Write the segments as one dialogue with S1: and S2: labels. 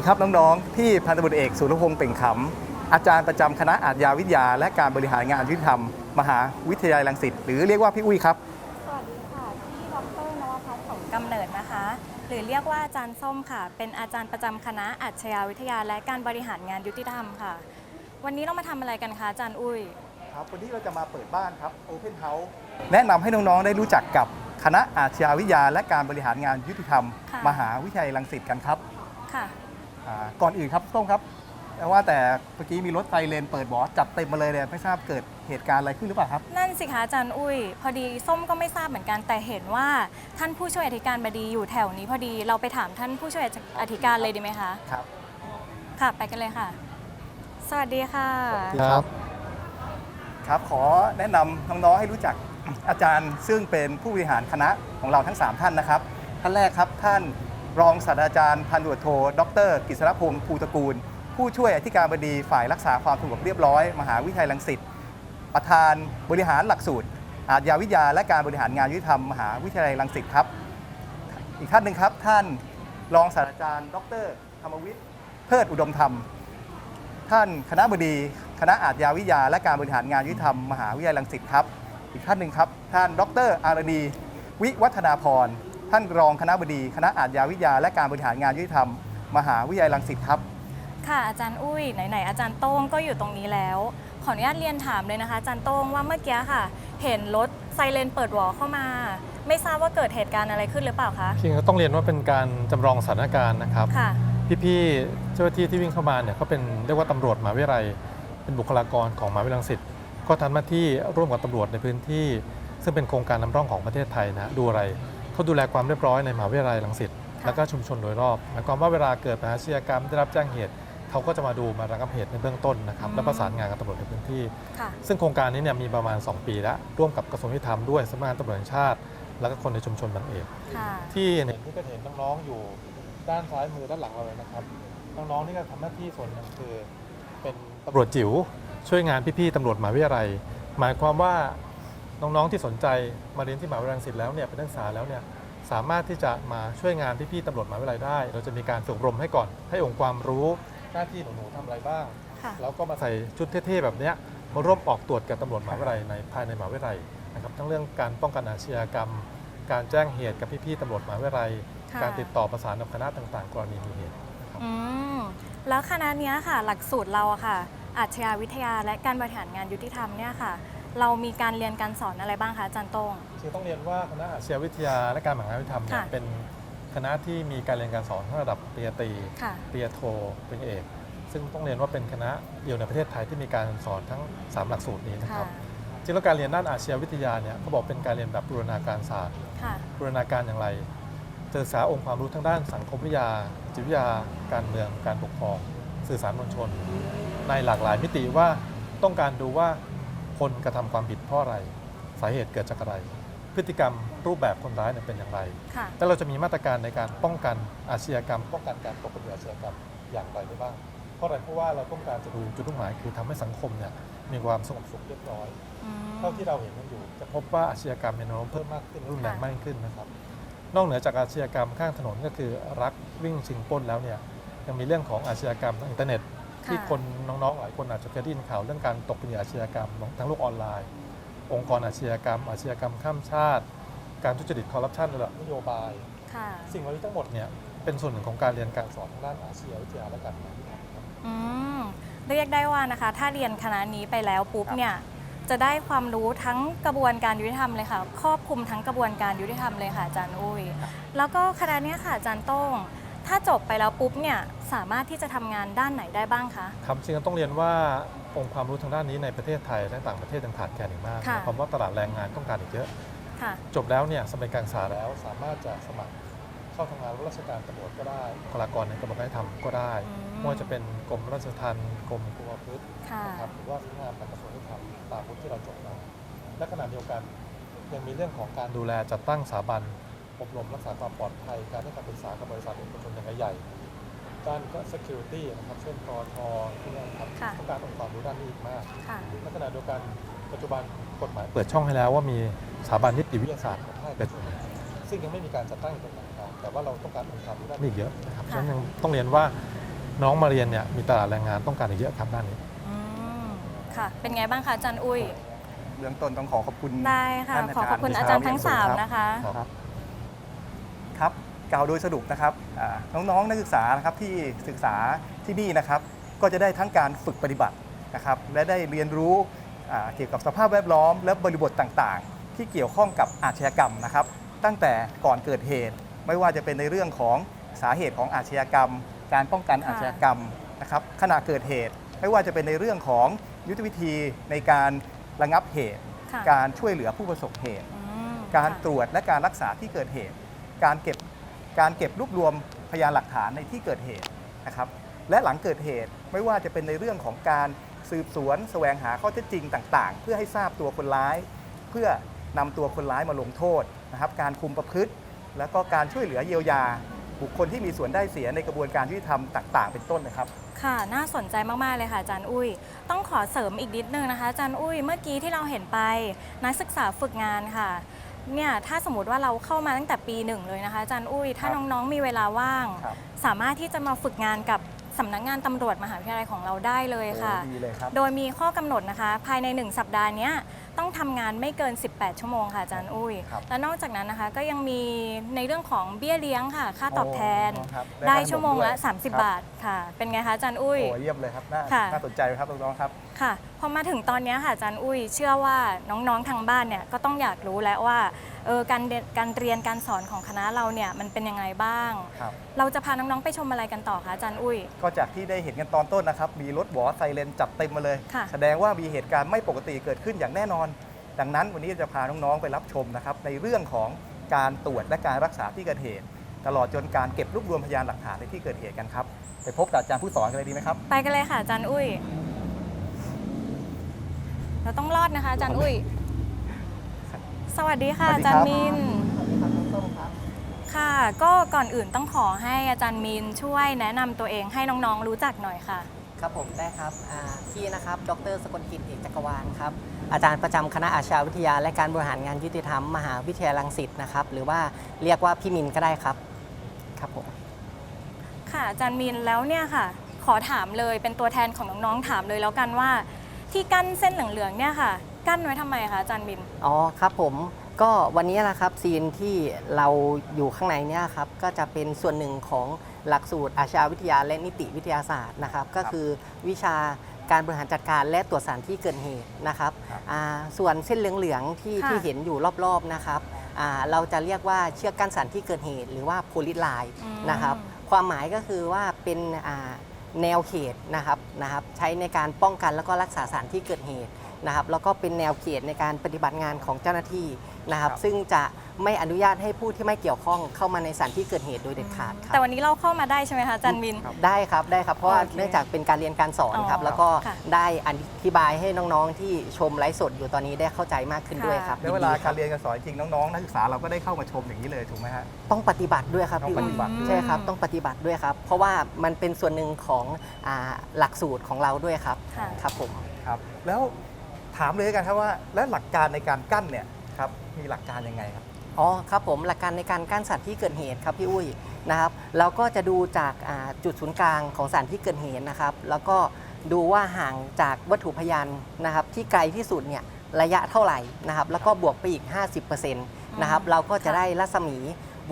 S1: ดีครับน้องๆ ที่พันตำรวจเอกสุรพงษ์เป่งขำอาจารย์ประจำคณะอาชญาวิทยา และการบริหารงานยุติธรรม มหาวิทยาลัยรังสิตหรือเรียกว่าพี่อุ้ยครับ
S2: สวัสดีค่ะที่ดรนวพัฒน์สมกำเนิดนะคะ หรือเรียกว่าอาจารย์ส้มค่ะ เป็นอาจารย์ประจำคณะอาชญาวิทยา และการบริหารงานยุติธรรมค่ะ วันนี้เรามาทำอะไรกันคะอาจารย์อุ้ย
S1: ครับวันนี้เราจะมาเปิดบ้านครับ Open House แนะนำให้น้องๆได้รู้จักกับคณะอาชญาวิทยา และการบริหารงานยุติธรรม
S2: ค่ะ
S1: มหาวิทยาลัยรังสิตกันครับ
S2: ค่ะ
S1: อ่า ก่อนอื่นครับส้มครับแต่ว่าแต่เมื่อกี้มีรถไฟเลนเปิดบอสจัดเต็มมาเลยเนี่ยไม่ทราบเกิดเหตุการณ์อะไรขึ้นหรือเปล่าครับ
S2: นั่นสิคะอาจารย์อุ้ย พอดีส้มก็ไม่ทราบเหมือนกันแต่เห็นว่าท่านผู้ช่วยอธิการบดีอยู่แถวนี้พอดีเราไปถามท่านผู้ช่วยอธิการเลยดีไหมคะ
S1: ครับ
S2: ค่ะไปกันเลยค่ะ สวัสดีค่ะ
S1: ครับครับขอแนะนำน้องๆให้รู้จักอาจารย์ซึ่งเป็นผู้บริหารคณะของเราทั้ง 3 ท่านนะครับท่านแรกครับท่าน รองศาสตราจารย์พันตรวจโทดรกฤษณพงศ์ภูตระกูล ผู้ช่วยอธิการบดีฝ่ายรักษาความสงบเรียบร้อย มหาวิทยาลัยรังสิตประธานบริหารหลักสูตร อาชญาวิทยาและการบริหารงานยุติธรรมมหาวิทยาลัยรังสิตครับ อีกท่านหนึ่งครับท่านรองศาสตราจารย์ ดร ธรรมวิทย์เพิดอุดมธรรม ท่านคณะบดี คณะอาชญาวิทยา และการบริหารงานยุติธรรมมหาวิทยาลัยรังสิตครับ อีกท่านหนึ่งครับ ท่านดรอารณีวิวัฒนาพร ท่านรองคณะบดีคณะอาชญาวิทยา และการบริหารงานยุติธรรม มหาวิทยาลัยรังสิตครับ
S2: ค่ะอาจารย์อุ้ยไหนๆอาจารย์โต้งก็อยู่ตรงนี้แล้ว ขออนุญาตเรียนถามเลยนะคะอาจารย์โต้งว่าเมื่อกี้ค่ะ เห็นรถไซเรนเปิดหวอเข้ามา ไม่ทราบว่าเกิดเหตุการณ์อะไรขึ้นหรือเปล่าคะ
S3: จริงๆก็ต้องเรียนว่าเป็นการจำลองสถานการณ์นะครับ
S2: ค่ะ
S3: พี่ๆเจ้าหน้าที่ที่วิ่งเข้ามาเนี่ยก็เป็นเรียกว่าตำรวจมหาวิทยาลัย เป็นบุคลากรของมหาวิทยาลัยรังสิตก็ทำหน้าที่ร่วมกับตำรวจในพื้นที่ ซึ่งเป็นโครงการนำร่องของประเทศไทยนะดูอะไร เขาดูแลความเรียบร้อยในมหาวิทยาลัยรังสิต
S2: ค่ะ
S3: แล้วก็ชุมชนโดยรอบหมายความว่าเวลาเกิดปัญหาอาชญากรรมได้รับแจ้งเหตุเขาก็จะมาดูมาระงับเหตุในเบื้องต้นนะครับและประสานงานกับตำรวจในพื้นที่
S2: ค่ะ
S3: ซึ่งโครงการนี้เนี่ยมีประมาณ 2 ปีแล้ว ร่วมกับกระทรวงยุติธรรมด้วยสำนักงานตำรวจแห่งชาติ แล้วก็คนในชุมชนบางเอก
S2: ค่ะ
S3: ที่เห็นนี่ก็เห็นน้องๆอยู่ด้านซ้ายมือด้านหลังเราเลยนะครับน้องๆนี่ก็ทำหน้าที่ส่วนหนึ่งคือ เป็นตำรวจจิ๋วช่วยงานพี่ๆตำรวจมหาวิทยาลัย หมายความว่า น้องๆที่สนใจมาเรียนที่มหาวิทยาลัยรังสิตแล้วเนี่ยเป็นนักศึกษาแล้วเนี่ยสามารถที่จะมาช่วยงานพี่ๆตำรวจมหาวิทยาลัยได้ เราจะมีการฝึกอบรมให้ก่อน ให้องค์ความรู้หน้าที่หนูๆทำอะไรบ้าง
S2: ค่ะ
S3: แล้วก็มาใส่ชุดเท่ๆแบบเนี้ยมาร่วมออกตรวจกับตำรวจมหาวิทยาลัยในภายในมหาวิทยาลัยนะครับทั้งเรื่องการป้องกันอาชญากรรม การแจ้งเหตุกับพี่ๆตำรวจมหาวิทยาลัย
S2: ค่ะ
S3: การติดต่อประสานกับคณะต่างๆ กรณีมีเหตุ
S2: อืมแล้วคณะเนี้ยค่ะ หลักสูตรเราอะค่ะอาชญาวิทยาและการบริหารงานยุติธรรมเนี่ยค่ะ เรามีการเรียนการสอนอะไรบ้างคะอาจารย์โต้ง
S3: คือต้องเรียนว่าคณะอาชญาวิทยาและการมหาวิทยาลัยเนี่ย
S2: ค่ะ
S3: เป็นคณะที่มีการเรียนการสอนทั้งระดับปริญญาตรี
S2: ค่ะ
S3: ปริญญาโทปริญญาเอก ซึ่งต้องเรียนว่าเป็นคณะเดียวในประเทศไทยที่มีการสอนทั้ง3หลักสูตรนี้นะค
S2: ค่ะ
S3: รับจริงแล้วการเรียนด้านอาชญาวิทยาเนี่ยเขาบอกเป็นการเรียนแบบบูรณาการศาสตร์
S2: ค่ะ
S3: บูรณาการอย่างไรจะศึกษาองค์ความรู้ทางด้านสังคมวิทยา จิตวิทยา การเมือง การปกครอง สื่อสารมวลชน ในหลากหลายมิติว่าต้องการดูว่า คนกระทำความผิดเพราะอะไร สาเหตุเกิดจากอะไร พฤติกรรมรูปแบบคนร้ายเนี่ยเป็นอย่างไร
S2: ค่ะ
S3: แล้วเราจะมีมาตรการในการป้องกันอาชญากรรม ป้องกันการตกเป็นเหยื่ออาชญากรรมอย่างไรได้บ้าง เพราะอะไรเพราะว่าเราต้องการจะดูจุดมุ่งหมายคือทำให้สังคมเนี่ยมีความสงบสุขเรียบร้อย
S2: อืม
S3: เท่าที่เราเห็นกันอยู่ จะพบว่าอาชญากรรมมีแนวโน้มเพิ่มมากขึ้นรุนแรง
S2: ค่ะ
S3: มากขึ้นนะครับ นอกเหนือจากอาชญากรรมข้างถนนก็คือรักวิ่งชิงปล้นแล้วเนี่ยยังมีเรื่องของอาชญากรรมทางอินเทอร์เน็ต ที่คนน้องๆหลายคนอาจจะเคยได้ยินข่าวเรื่องการตกเป็นเหยื่ออาชญากรรมทั้งโลกออนไลน์ องค์กรอาชญากรรม อาชญากรรมข้ามชาติ การทุจริตคอร์รัปชันระดับนโยบาย
S2: ค่ะ
S3: สิ่งเหล่านี้ทั้งหมดเนี่ยเป็นส่วนหนึ่งของการเรียนการสอนทางด้านอาชญาวิทยาและการเมือง
S2: อืมเรียกได้ว่านะคะ ถ้าเรียนคณะนี้ไปแล้วปุ๊บเนี่ยจะได้ความรู้ทั้งกระบวนการยุติธรรมเลยค่ะ ครอบคลุมทั้งกระบวนการยุติธรรมเลยค่ะอาจารย์อุ้ย แล้วก็คณะเนี้ยค่ะอาจารย์โต้ง ถ้าจบไปแล้วปุ๊บเนี่ยสามารถที่จะทำงานด้านไหนได้บ้างคะ
S3: ครับจริงๆต้องเรียนว่าองค์ความรู้ทางด้านนี้ในประเทศไทยและต่างประเทศยังขาดแคลนอีกมาก
S2: ค่ะ
S3: หมายความว่าตลาดแรงงานต้องการอีกเยอะ
S2: ค่ะ
S3: จบแล้วเนี่ยสมัยการศึกษาแล้วสามารถจะสมัครเข้าทำงานรับราชการตำรวจก็ได้บุคลากรในกระบวนการยุติธรรมก็ได้
S2: อืม
S3: ไม่ว่าจะเป็นกรมราชทัณฑ์กรมคุมประพฤติ
S2: ค่ะ
S3: นะครับหรือว่าสำนักงานปลัดกระทรวงยุติธรรมตามวุฒิที่เราจบมาและขณะเดียวกันยังมีเรื่องของการดูแลจัดตั้งสถาบัน อบรมรักษาความปลอดภัย การให้คำปรึกษากับบริษัทเอกชนใหญ่ๆด้านก็ security นะครับเช่นกทที่นี่นะครับ
S2: ค่ะ
S3: ต้องการองค์ความรู้ด้านนี้อีกมาก
S2: ค่ะ
S3: ในขณะเดียวกันปัจจุบันกฎหมายเปิดช่องให้แล้วว่ามีสถาบันนิติวิทยาศาสตร์ของภาคเอกชนซึ่งยังไม่มีการจัดตั้งอย่างเป็นทางการแต่ว่าเราต้องการองค์ความรู้ด้านนี้อีกเยอะนะครับฉะ
S2: ค่ะ
S3: นั้นยังต้องเรียนว่าน้องมาเรียนเนี่ยมีตลาดแรงงานต้องการอีกเยอะครับด้านนี้
S2: อืมค่ะ เป็นไงบ้างคะอาจารย์อุ้ย
S1: เบื้องต้นต้องขอขอบคุณ
S2: ได้ค่ะ
S1: ท่าน
S2: ขอขอบคุณ
S1: อา
S2: อา
S1: จา
S2: จารร
S1: ย์
S2: ย์ทั้ง
S1: ครับ
S2: 3นะคะ
S1: ครับครับ กล่าวโดยสรุปนะครับอ่าน้องๆนักศึกษานะครับที่ศึกษาที่นี่นะครับก็จะได้ทั้งการฝึกปฏิบัตินะครับและได้เรียนรู้อ่าเกี่ยวกับสภาพแวดล้อม และบริบทต่างๆ ที่เกี่ยวข้องกับอาชญากรรมนะครับ ตั้งแต่ก่อนเกิดเหตุ ไม่ว่าจะเป็นในเรื่องของสาเหตุของอาชญากรรม การป้องกัน
S2: ค่ะ
S1: อาชญากรรมนะครับขณะเกิดเหตุ ไม่ว่าจะเป็นในเรื่องของยุทธวิธีในการระงับเหตุ
S2: ค่ะ
S1: การช่วยเหลือผู้ประสบเหตุ
S2: อืม
S1: การ
S2: ค่ะ
S1: ตรวจและการรักษาที่เกิดเหตุ การเก็บ การเก็บรวบรวมพยานหลักฐานในที่เกิดเหตุนะครับ และหลังเกิดเหตุไม่ว่าจะเป็นในเรื่องของการสืบสวนแสวงหาข้อเท็จจริงต่างๆ เพื่อให้ทราบตัวคนร้าย เพื่อนำตัวคนร้ายมาลงโทษนะครับ การคุมประพฤติ แล้วก็การช่วยเหลือเยียวยา บุคคลที่มีส่วนได้เสียในกระบวนการยุติธรรมต่าง ๆ เป็นต้นนะครับ
S2: ค่ะ น่าสนใจมาก ๆ เลยค่ะอาจารย์อุ้ย ต้องขอเสริมอีกนิดนึงนะคะอาจารย์อุ้ย เมื่อกี้ที่เราเห็นไป นักศึกษาฝึกงานค่ะ เนี่ยถ้าสมมติว่าเราเข้ามาตั้งแต่ปีหนึ่งเลยนะคะอาจารย์อุ้ยถ้า
S1: ครับ
S2: น้องๆมีเวลาว่าง
S1: ครับ
S2: สามารถที่จะมาฝึกงานกับ สำนักงานตำรวจมหาวิทยาลัยของเราได้เลยค่ะ
S1: โอ้ดีเลยครับ
S2: โดยมีข้อกำหนดนะคะ ภายใน 1 สัปดาห์เนี้ยต้องทำงานไม่เกิน 18 ชั่วโมงค่ะอาจารย์อุ้ย
S1: ครับ
S2: และนอกจากนั้นนะคะก็ยังมีในเรื่องของเบี้ยเลี้ยงค่ะ ค่าตอบแทน
S1: โครับ
S2: ได้
S1: ขน
S2: ชั่วโมงละ
S1: ด้วย
S2: 30
S1: ครับ
S2: บาทค่ะ เป็นไงคะอาจารย์อุ้ย
S1: โอ้เยี่ยมเลยครับน่า
S2: ค่ะ
S1: น่าสนใจครับน้องๆครับ
S2: ค่ะพอมาถึงตอนเนี้ยค่ะอาจารย์อุ้ย เชื่อว่าน้องๆทางบ้านเนี่ยก็ต้องอยากรู้แล้วว่า เออการเรียนการเรียนการสอนของคณะเราเนี่ยมันเป็นยังไงบ้าง
S1: ครับ
S2: เราจะพาน้องๆไปชมอะไรกันต่อคะอาจารย์อุ้ย
S1: ก็จากที่ได้เห็นกันตอนต้นนะครับ มีรถบอไซเรนจัดเต็มมาเลย
S2: ค่ะ
S1: แสดงว่ามีเหตุการณ์ไม่ปกติเกิดขึ้นอย่างแน่นอน ดังนั้นวันนี้จะพาน้องๆไปรับชมนะครับในเรื่องของการตรวจและการรักษาที่เกิดเหตุ ตลอดจนการเก็บรวบรวมพยานหลักฐานในที่เกิดเหตุกันครับไปพบกับอาจารย์ผู้สอนกันเลยดีไหมครับ
S2: ไปกันเลยค่ะอาจารย์อุ้ย เราต้องรอดนะคะอาจารย์อุ้ย สวัสดีค่ะ
S1: สวั
S2: อา
S1: สดี
S2: จา
S1: ค
S2: ร
S1: รับ
S2: ย์มิน ค่ะ ก็ก่อนอื่นต้องขอให้อาจารย์มินช่วยแนะนำตัวเองให้น้องๆรู้จักหน่อยค่ะ
S4: ครับผมได้ครับอ่าพี่นะครับ ดรสกลกิจเอกจักรวาลครับ อาจารย์ประจำคณะอาชญาวิทยา และการบริหารงานยุติธรรม มหาวิทยาลัยรังสิตนะครับ หรือว่าเรียกว่าพี่มินก็ได้ครับ ครับผม
S2: ค่ะอาจารย์มินแล้วเนี่ยค่ะ ขอถามเลยเป็นตัวแทนของน้องๆถามเลยแล้วกันว่า ที่กั้นเส้นเหลืองๆเนี่ยค่ะ กั้นไว้ทำไมคะอาจารย์มิน
S4: อ๋อครับผมก็วันนี้นะครับซีนที่เราอยู่ข้างในเนี่ยครับก็จะเป็นส่วนหนึ่งของหลักสูตรอาชญาวิทยาและนิติวิทยาศาสตร์นะครับ ก็คือวิชาการบริหารจัดการและตรวจสารที่เกิดเหตุนะครับ
S1: ครับ
S4: อ่าส่วนเส้นเหลืองๆที่
S2: ค่ะ
S4: ที่เห็นอยู่รอบๆนะครับอ่าเราจะเรียกว่าเชือกกั้นสารที่เกิดเหตุ หรือว่าโพลิไลน์
S2: อืม
S4: นะครับ ความหมายก็คือว่าเป็นอ่าแนวเขตนะครับนะครับ ใช้ในการป้องกันแล้วก็รักษาสารที่เกิดเหตุ นะครับแล้วก็เป็นแนวเขตในการปฏิบัติงานของเจ้าหน้าที่นะครับ
S1: ครับ
S4: ซึ่งจะไม่อนุญาตให้ผู้ที่ไม่เกี่ยวข้องเข้ามาในสถานที่เกิดเหตุโดยเด็ดขาดครั
S2: แต่
S4: บ
S2: วันนี้เราเข้ามาได้ใช่ไหมคะอาจารย์มิน
S4: ได้ครับได้ครับเพราะว่า
S2: โอเค
S4: เนื่องจากเป็นการเรียนการสอนครับ
S2: อ๋อ
S4: แล้วก็
S2: ค่ะ
S4: ได้อธิบายให้น้องๆ ที่ชมไลฟ์สดอยู่ตอนนี้ได้เข้าใจมากขึ้นด้วยครับ
S1: แล้วเวลา
S4: ยินดีค
S1: การ
S4: บ
S1: เรียนการสอนจริงน้องๆนักศึกษาเราก็ได้เข้ามาชมอย่างนี้เลยถูกไหมฮะ
S4: ต้องปฏิบัติด้วยครับ
S1: ต้อง
S4: พี่
S1: ปฏิบัติ
S4: ใช่ครับต้องปฏิบัติด้วยครับ เพราะว่ามันเป็นส่วนหนึ่งของอ่าหลักสูตรของเราด้วยครับ
S2: ค่ะ
S4: ครับผม
S1: ครับแล้ว ถามเลยกันครับว่าแล้วหลักการในการกั้นเนี่ยครับมีหลักการยังไงครับ
S4: อ๋อครับผมหลักการในการกั้นสถานที่เกิดเหตุครับพี่อุ้ยนะครับเราก็จะดูจากอ่าจุดศูนย์กลางของสถานที่เกิดเหตุนะครับ แล้วก็ดูว่าห่างจากวัตถุพยานนะครับ ที่ไกลที่สุดเนี่ยระยะเท่าไหร่นะครับ แล้วก็บวกไปอีก 50%นะครับเราก็จะได้รัศมี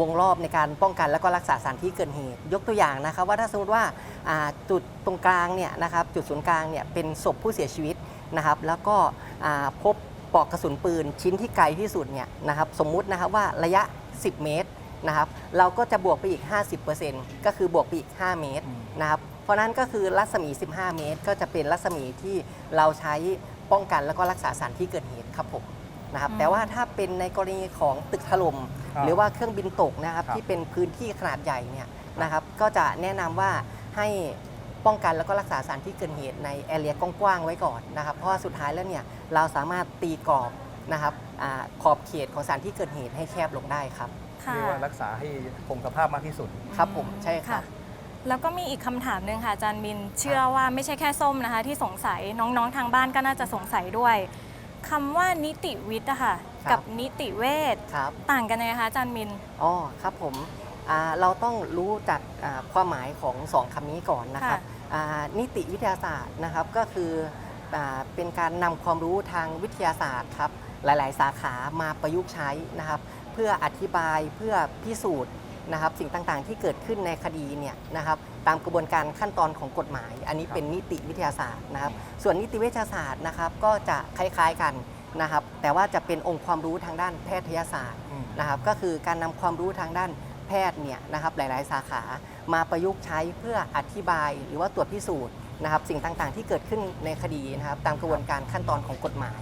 S4: วงรอบในการป้องกันและก็รักษาสถานที่เกิดเหตุ ยกตัวอย่างนะครับ ว่าถ้าสมมติว่าอ่าจุดตรงกลางเนี่ยนะครับจุดศูนย์กลางเนี่ยเป็นศพผู้เสียชีวิต นะครับแล้วก็อ่าพบปลอกกระสุนปืนชิ้นที่ไกลที่สุดเนี่ยนะครับสมมุตินะครับว่าระยะ 10 เมตรนะครับเราก็จะบวกไปอีก 50%ก็คือบวกไปอีก 5 เมตร
S1: อืม
S4: นะครับเพราะนั้นก็คือรัศมี 15 เมตร ก็จะเป็นรัศมีที่เราใช้ป้องกันแล้วก็รักษาสถานที่เกิดเหตุครับผมนะครับ
S2: อืม
S4: แต่ว่าถ้าเป็นในกรณีของตึกถล่ม
S1: อ่า
S4: หรือว่าเครื่องบินตกนะครับ
S1: ครับ
S4: ที่เป็นพื้นที่ขนาดใหญ่เนี่ยนะครับก็จะแนะนำว่าให้ ป้องกันแล้วก็รักษาสถานที่เกิดเหตุในแอเรียกว้างๆไว้ก่อนนะครับ เพราะว่าสุดท้ายแล้วเนี่ยเราสามารถตีกรอบนะครับอาขอบเขตของสถานที่เกิดเหตุให้แคบลงได้ครับ
S2: ค่ะ
S1: เรียกว่ารักษาให้คงสภาพมากที่สุด
S4: ครับผมใช่ครับ
S2: แล้วก็มีอีกคำถามหนึ่งค่ะอาจารย์มิน เชื่อว่าไม่ใช่แค่ส้มนะคะ ที่สงสัยน้องๆทางบ้านก็น่าจะสงสัยด้วยคำว่านิติวิทย์อะค่ะ
S4: ครับ
S2: กับนิติเวช
S4: ครับ
S2: ต่างกันยังไงคะอาจารย์มิน
S4: อ๋อครับผมอ่าเราต้องรู้จักอ่าความหมายของสองคำนี้ก่อนนะครับ
S2: ค่ะ
S4: อ่า นิติวิทยาศาสตร์นะครับก็คืออเป็นการนำความรู้ทางวิทยาศาสตร์ครับหลาย ๆ สาขามาประยุกต์ใช้นะครับ เพื่ออธิบายเพื่อพิสูจน์นะครับ สิ่งต่างๆ ที่เกิดขึ้นในคดีเนี่ยนะครับตามกระบวนการขั้นตอนของกฎหมาย อันนี้เป็นนิติวิทยาศาสตร์นะครับ ส่วนนิติเวิทยาศาสตร์นะครับก็จะคล้าย ๆ กันนะครับ แต่ว่าจะเป็นองค์ความรู้ทางด้านแพทยศาสตร์นะครับ ก็คือการนำความรู้ทางด้าน แพทย์เนี่ยนะครับหลาย ๆ สาขามาประยุกต์ใช้เพื่ออธิบายหรือว่าตรวจพิสูจน์นะครับสิ่งต่างๆ ที่เกิดขึ้นในคดีนะครับตามกระบวนการขั้นตอนของกฎหมาย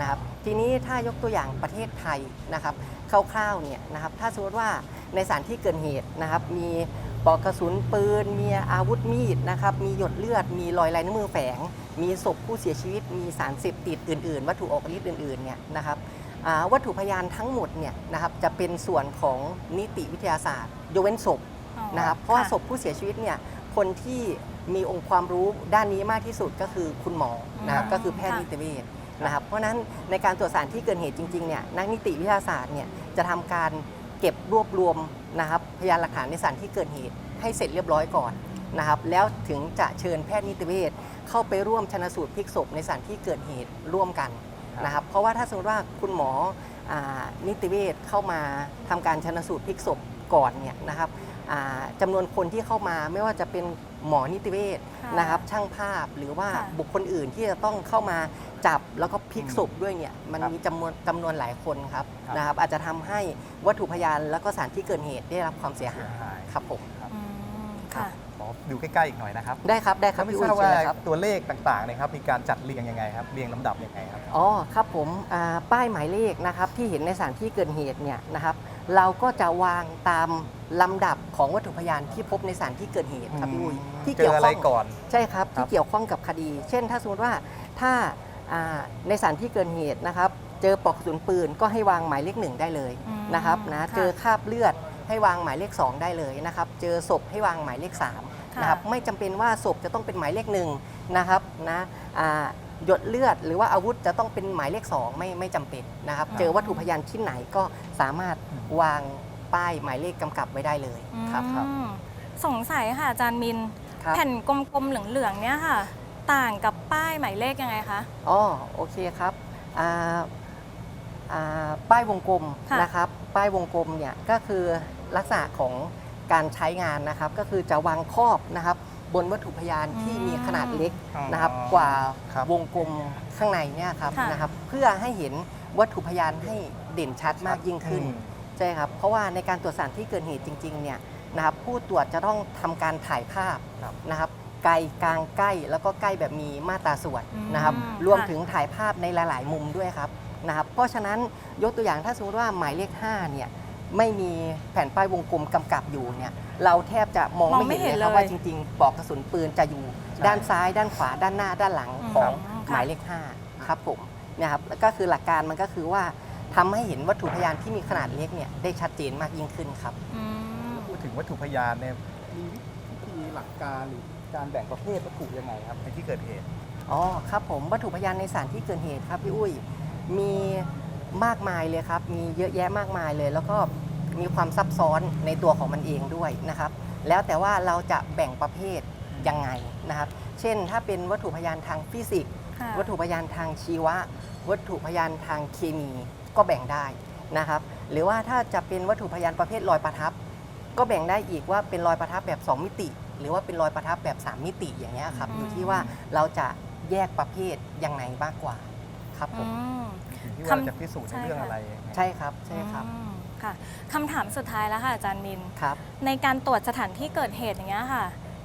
S4: นะครับทีนี้ถ้ายกตัวอย่างประเทศไทยนะครับคร่าวๆเนี่ยนะครับถ้าสมมติว่าในสถานที่เกิดเหตุนะครับมีปลอกกระสุนปืน มีอาวุธมีดนะครับมีหยดเลือด มีรอยลายนิ้วมือแฝง มีศพผู้เสียชีวิต มีสารเสพติดอื่น ๆ วัตถุออกฤทธิ์อื่นๆเนี่ยนะครับ วัตถุพยานทั้งหมดเนี่ยนะครับจะเป็นส่วนของนิติวิทยาศาสตร์ยกเว้นศพ
S2: อ๋อ
S4: นะครับเพราะว่า
S2: ค่
S4: ศพผู้เสียชีวิตเนี่ยคนที่มีองค์ความรู้ด้านนี้มากที่สุดก็คือคุณหมอนะครับ
S2: อืม
S4: ก็คือแพทย์
S2: ค่ะ
S4: นิติเวชนะครับเพราะฉะนั้นในการตรวจสารที่เกิดเหตุจริงๆเนี่ยนักนิติวิทยาศาสตร์เนี่ยจะทำการเก็บรวบรวมนะครับพยานหลักฐานในสถานที่เกิดเหตุให้เสร็จเรียบร้อยก่อนนะครับแล้วถึงจะเชิญแพทย์นิติเวชเข้าไปร่วมชนสูตรพลิกศพในสถานที่เกิดเหตุร่วมกัน นะครับเพราะว่าถ้าสมมติว่าคุณหมออานิติเวชเข้ามาทำการชนสูตรพลิกศพก่อนเนี่ยนะครับอ่าจำานวนคนที่เข้ามาไม่ว่าจะเป็นหมอนิติเวช
S2: ค่ะ
S4: นะครับ ช่างภาพหรือว่า
S2: ค่ะ
S4: บุคคลอื่นที่จะต้องเข้ามาจับแล้วก็พลิก
S1: อืม
S4: ศพด้วยเนี่ยมัน
S1: ครับ
S4: มีจำนวนจำนวนหลายคนครับ
S1: ครับ
S4: นะครับ อาจจะทำให้วัตถุพยานแล้วก็สถานที่เกิดเหตุได้รับความเสียหาย
S1: เสียหาย
S4: ครับผม
S2: อืมค่ะ
S1: ขอ ดูใกล้ๆอีกหน่อยนะครับ
S4: ได้ครับได้ครับ
S1: แล้วไม่
S4: พี่
S1: ท
S4: อุ้
S1: รายบ
S4: เชิญ
S1: ว่า
S4: เลยครับ
S1: ตัวเลขต่างๆเนะครับมีการจัดเรียงยังไงครับเรียงลำดับยังไงครับ
S4: อ๋อครับผมอ่าป้ายหมายเลขนะครับที่เห็นในสถานที่เกิดเหตุเนี่ยนะครับ เราก็จะวางตามลำดับของวัตถุพยานที่พบในสถานที่เกิดเหตุครับพี่อุ้ยที่
S1: เจ
S4: เกี่ย
S1: อ
S4: ว
S1: อะ
S4: ข้
S1: ไร
S4: อง
S1: ก่อน
S4: ใช่ครับ
S1: ครั
S4: ที่
S1: บ
S4: เกี่ยวข้องกับคดี เช่น ถ้าสมมติว่าถ้าอ่าในสถานที่เกิดเหตุนะครับ เจอปลอกกระสุนปืนก็ให้วางหมายเลขหนึ่งได้เลย
S2: อืม
S4: นะครับนะ
S2: ค่ะ
S4: เจอคราบเลือดให้วางหมายเลขสองได้เลยนะครับ เจอศพให้วางหมายเลขสาม
S2: ค่ะ
S4: นะครับไม่จำเป็นว่าศพจะต้องเป็นหมายเลขหนึ่งนะครับนะอ่าหยดเลือดหรือว่าอาวุธจะต้องเป็นหมายเลข2ไม่ไม่จำเป็นนะครับ
S1: ครับ
S4: เจอวัตถุพยานชิ้นไหนก็สามารถวางป้ายหมายเลขกำกับไว้ได้เลยครับ
S2: อืมสงสัยค่ะอาจารย์มิน
S4: ครับ
S2: แผ่นกลมๆเหลืองๆเนี่ยค่ะ ต่างกับป้ายหมายเลขยังไงคะ
S4: อ๋อโอเคครับอ่าอ่าป้ายวงกลม
S2: ค่ะ
S4: นะครับ ป้ายวงกลมเนี่ยก็คือลักษณะของ การใช้งานนะครับ ก็คือจะวางครอบนะครับ บนวัตถุพยานที่มีขนาดเล็ก
S1: อ๋อ
S4: นะครับกว่า
S1: ครับ
S4: วงกลมข้างในเนี่ยครับ
S2: ค่ะ
S4: นะครับ เพื่อให้เห็นวัตถุพยานให้เด่นชัดมากยิ่งขึ้น
S1: อืม
S4: ใช่ครับ เพราะว่าในการตรวจสารที่เกิดเหตุจริงๆ เนี่ยนะครับผู้ตรวจจะต้องทำการถ่ายภาพ
S1: ครับ
S4: นะครับไกลกลางใกล้แล้วก็ใกล้แบบมีมาตราส่วน
S2: อืม
S4: นะครับ
S2: ค่ะ
S4: รวมถึงถ่ายภาพในหลาย ๆ มุมด้วยครับนะครับ เพราะฉะนั้นยกตัวอย่างถ้าสมมติว่าหมายเลข5เนี่ย ไม่มีแผ่นป้ายวงกลมกำกับอยู่เนี่ยเราแทบจะมอง
S2: มองไม่
S4: ไม่เห็น
S2: เห็น
S4: เลยครับ
S2: เลย
S4: ว่าจริงๆปลอกกระสุนปืนจะอยู่
S1: ใช่
S4: ด้านซ้าย ด้านขวา ด้านหน้า ด้านหลัง
S2: อืม
S4: ของ
S2: ค่ะ
S4: หมายเลข5ครับผมนะครับแล้วก็คือหลักการมันก็คือว่าทำให้เห็นวัตถุพยานที่มีขนาดเล็กเนี่ยได้ชัดเจนมากยิ่งขึ้นครับ
S2: อืม
S1: พูดถึงวัตถุพยานเนี่ยมีวิธีหลักการหรือการแบ่งประเภทวัตถุยังไงครับในที่เกิดเหตุ
S4: อ๋อครับผมวัตถุพยานในสถานที่เกิดเหตุครับพี่อุ้ยมี มากมายเลยครับ มีเยอะแยะมากมายเลย แล้วก็มีความซับซ้อนในตัวของมันเองด้วยนะครับ แล้วแต่ว่าเราจะแบ่งประเภทยังไงนะครับ เช่น ถ้าเป็นวัตถุพยานทางฟิสิกส์
S2: ค่ะ
S4: วัตถุพยานทางชีวะ วัตถุพยานทางเคมีก็แบ่งได้นะครับ หรือว่าถ้าจะเป็นวัตถุพยานประเภทรอยประทับ ก็แบ่งได้อีกว่าเป็นรอยประทับแบบ 2 มิติ หรือว่าเป็นรอยประทับแบบ 3 มิติอย่างเงี้ยครับ
S2: อืม
S4: อยู่ที่ว่าเราจะแยกประเภทยังไงมากกว่า ครับผ
S2: อื
S4: ม
S2: ม
S1: อยู่ที่
S2: คำ
S1: ว่าเราจะพิสูจน์ใน
S2: ใช่
S1: เรื่อง
S2: ค่ะ
S1: อะไรยังไง
S4: ใช่ครับใช่ครับ
S2: อืมค่ะคำถามสุดท้ายแล้วค่ะอาจารย์มิน
S4: ครับ
S2: ในการตรวจสถานที่เกิดเหตุอย่างเงี้ยค่ะ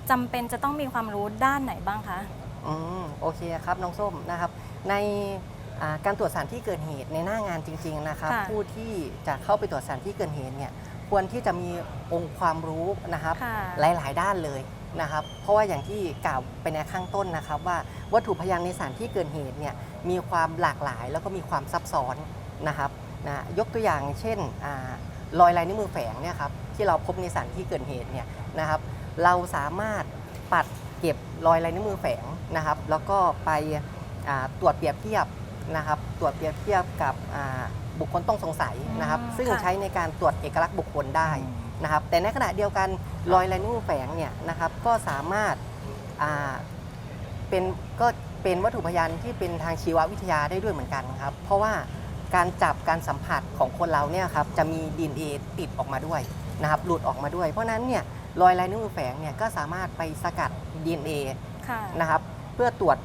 S2: จำเป็นจะต้องมีความรู้ด้านไหนบ้างคะ
S4: อืมโอเคครับน้องส้มนะครับ ในอ่าการตรวจสถานที่เกิดเหตุในหน้างานจริง ๆนะครับ
S2: ค่ะ
S4: ผู้ที่จะเข้าไปตรวจสถานที่เกิดเหตุเนี่ยควรที่จะมีองค์ความรู้นะครับ
S2: ค่ะ
S4: หลาย ๆ ด้านเลย นะครับเพราะว่าอย่างที่กล่าวไปในข้างต้นนะครับ ว่าวัตถุพยานในสถานที่เกิดเหตุเนี่ยมีความหลากหลายแล้วก็มีความซับซ้อนนะครับนะยกตัวอย่างเช่นอารอยลายนิ้วมือแฝงเนี่ยครับที่เราพบในสถานที่เกิดเหตุเนี่ยนะครับ เราสามารถปัดเก็บรอยลายนิ้วมือแฝงนะครับ แล้วก็ไปอ่าตรวจเปรียบเทียบนะครับ ตรวจเปรียบเทียบกับอ่าบุคคลต้องสงสัยนะครับ
S2: อืม
S4: ซึ่ง
S2: ค่ะ
S4: ใช้ในการตรวจเอกลักษณ์บุคคลได้ นะครับแต่ในขณะเดียวกันรอยลายนิ้วมือแฝงเนี่ยนะครับก็สามารถอ่าเป็นก็เป็นวัตถุพยานที่เป็นทางชีววิทยาได้ด้วยเหมือนกันครับ เพราะว่าการจับการสัมผัสของคนเราเนี่ยครับจะมี DNA ติดออกมาด้วยนะครับหลุดออกมาด้วย เพราะฉะนั้นเนี่ยรอยลายนิ้วมือแฝงเนี่ยก็สามารถไปสกัด DNA
S2: ค่ะ
S4: นะครับเพื่อตรวจ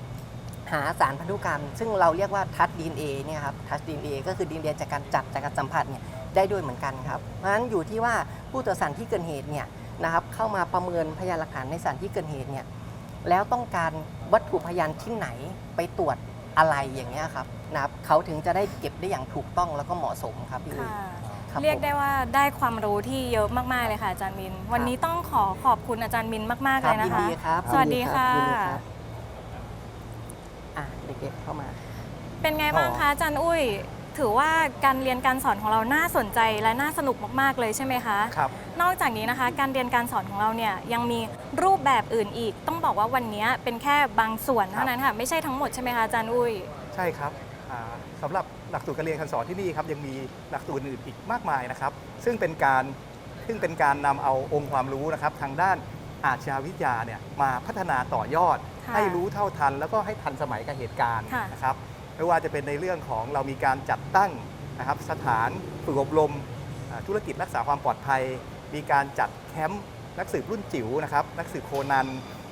S4: หาสารพันธุกรรม ซึ่งเราเรียกว่าทัช DNA เนี่ยครับทัช DNA ก็คือ DNA จากการจับจากการสัมผัสเนี่ย ได้ด้วยเหมือนกันครับ เพราะฉะนั้นอยู่ที่ว่าผู้ตรวจสารที่เกิดเหตุเนี่ยนะครับเข้ามาประเมินพยานหลักฐานในสารที่เกิดเหตุเนี่ยแล้วต้องการวัตถุพยานชิ้นไหนไปตรวจอะไรอย่างเงี้ยครับนะครับเขาถึงจะได้เก็บได้อย่างถูกต้องแล้วก็เหมาะสมครับพี่อุ้ย
S2: ค่ะ
S4: ครับ
S2: เรียก
S4: ผม
S2: ได้ว่าได้ความรู้ที่เยอะมาก ๆ เลยค่ะอาจารย์มิน วันนี้ต้องขอขอบคุณอาจารย์มินมากๆ
S4: ค
S2: เล
S4: รับ
S2: ยนะ
S4: ยิน
S2: คะ
S4: ดีครับ
S2: สวัสดีค่ะ
S4: ยินดีรับอะเด็กๆเข้ามา
S2: เป็นไงบ้างคะอาจารย์อุ้ย ถือว่าการเรียนการสอนของเราน่าสนใจและน่าสนุกมากๆเลยใช่ไหมคะ
S1: ครับ
S2: นอกจากนี้นะคะการเรียนการสอนของเราเนี่ยยังมีรูปแบบอื่นอีก ต้องบอกว่าวันนี้เป็นแค่บางส่วนเท่านั้นค่ะไม่ใช่ทั้งหมดใช่ไหมคะอาจารย์อุ้ย
S1: ใช่ครับอ่าสำหรับหลักสูตรการเรียนการสอนที่นี่ครับยังมีหลักสูตรอื่นอีกมากมายนะครับ ซึ่งเป็นการซึ่งเป็นการนำเอาองค์ความรู้นะครับ ทางด้านอาชญาวิทยาเนี่ยมาพัฒนาต่อยอด
S2: ค่ะ
S1: ให้รู้เท่าทัน แล้วก็ให้ทันสมัยกับเหตุการณ์
S2: ค่ะ
S1: นะครับ ไม่ว่าจะเป็นในเรื่องของเรามีการจัดตั้งนะครับสถานฝึกอบรมอ่าธุรกิจรักษาความปลอดภัย มีการจัดแคมป์นักสืบรุ่นจิ๋วนะครับนักสืบโคนัน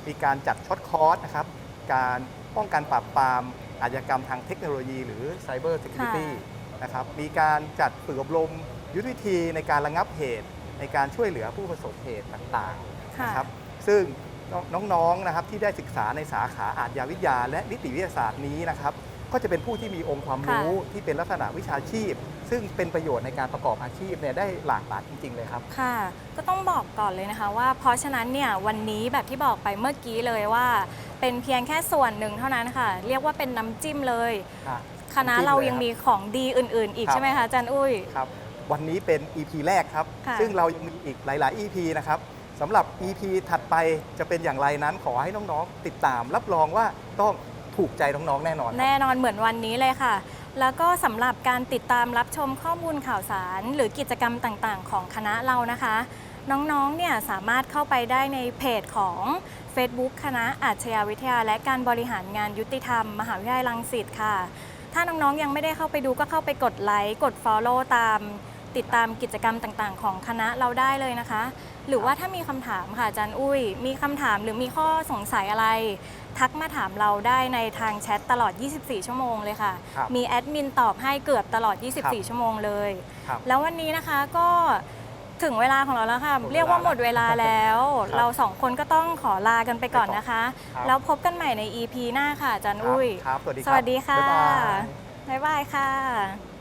S1: มีการจัดช็อตคอร์สนะครับการป้องกันปราบปรามอาชญากรรมทางเทคโนโลยีหรือไซเบอร์เซ u r i t y นะครับมีการจัดฝึกอบรมยุทธวิธีในการระงับเหตุในการช่วยเหลือผู้ประสบเหตุต่างๆ
S2: ค่ะ
S1: นะครับซึ่งน้องๆนะครับที่ได้ศึกษาในสาขาอาชญาวิทยา และนิติวิทยาศาสตร์นี้นะครับ ก็จะเป็นผู้ที่มีองค์ความรู้ที่เป็นลักษณะวิชาชีพ ซึ่งเป็นประโยชน์ในการประกอบอาชีพเนี่ยได้หลากหลายจริง ๆ เลยครับ
S2: ค่ะ ก็ต้องบอกก่อนเลยนะคะว่า เพราะฉะนั้นเนี่ยวันนี้แบบที่บอกไปเมื่อกี้เลยว่า เป็นเพียงแค่ส่วนหนึ่งเท่านั้นค่ะ เรียกว่าเป็นน้ำจิ้มเลยคณะเรายังมีของดีอื่น ๆ อีก
S1: ครับ
S2: ใช่ไหมคะอาจารย์อุ้ย
S1: ครับวันนี้เป็น EP แรกครับ
S2: ค่ะ
S1: ซึ่งเรายังมีอีกหลาย ๆ EP นะครับสำหรับ EP ถัดไปจะเป็นอย่างไรนั้นขอให้น้อง ๆ ติดตาม รับรองว่าต้อง ถูกใจน้องๆแน่นอนครับ
S2: แน่นอนเหมือนวันนี้เลยค่ะ แล้วก็สำหรับการติดตามรับชมข้อมูลข่าวสาร หรือกิจกรรมต่างๆ ของคณะเรานะคะ น้องๆ เนี่ยสามารถเข้าไปได้ในเพจของ Facebook คณะอาชญาวิทยา และการบริหารงานยุติธรรม มหาวิทยาลัยรังสิตค่ะ ถ้าน้องๆ ยังไม่ได้เข้าไปดูก็เข้าไปกดไลค์กด Follow ตาม ติดตามกิจกรรมต่างๆ ของคณะเราได้เลยนะคะ หรือว่าถ้ามีคำถามค่ะอาจารย์อุ้ย มีคำถามหรือมีข้อสงสัยอะไร ทักมาถามเราได้ในทางแชทตลอด 24 ชั่วโมงเลยค่ะ
S1: ครับ
S2: มีแอดมินตอบให้เกือบตลอด
S1: ครับ
S2: 24 ชั่วโมงเลย
S1: ครับ
S2: แล้ววันนี้นะคะก็ถึงเวลาของเราแล้วค่ะ
S1: หมดเวลา
S2: เรียกว่าหมดเวลาแล้ว
S1: ครับ
S2: เราสองคนก็ต้องขอลากันไปก่อนนะคะ
S1: ครับ
S2: แล้วพบกันใหม่ใน EP หน้าค่ะอาจารย์อุ้ย
S1: ครับ สวัสดี
S2: สวัสดีค่ะ
S1: บ๊ายบาย
S2: บ๊ายบายค่ะ